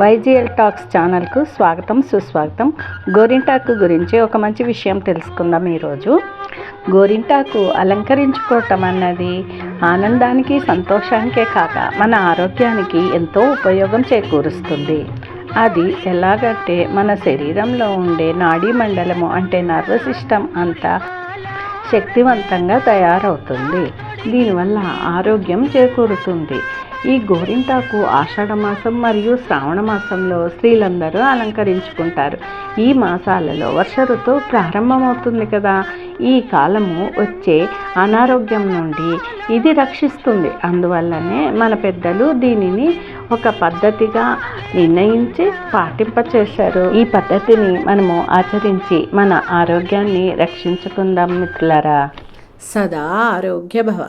వైజిఎల్ talks ఛానల్కు స్వాగతం సుస్వాగతం. గోరింటాకు గురించి ఒక మంచి విషయం తెలుసుకుందాం ఈరోజు. గోరింటాకు అలంకరించుకోవటం అన్నది ఆనందానికి సంతోషానికే కాక మన ఆరోగ్యానికి ఎంతో ఉపయోగం చేకూరుస్తుంది. అది ఎలాగంటే మన శరీరంలో ఉండే నాడీ మండలము అంటే నర్వస్ సిస్టమ్ అంతా శక్తివంతంగా తయారవుతుంది. దీనివల్ల ఆరోగ్యం చేకూరుతుంది. ఈ గోరింటాకు ఆషాఢ మాసం మరియు శ్రావణ మాసంలో స్త్రీలందరూ అలంకరించుకుంటారు. ఈ మాసాలలో వర్ష ఋతువు ప్రారంభమవుతుంది కదా. ఈ కాలము వచ్చే అనారోగ్యం నుండి ఇది రక్షిస్తుంది. అందువల్లనే మన పెద్దలు దీనిని ఒక పద్ధతిగా నిర్ణయించి పాటింప చేశారు ఈ పద్ధతిని మనము ఆచరించి మన ఆరోగ్యాన్ని రక్షించుకుందాం మిత్రులారా. సదా ఆరోగ్య భవ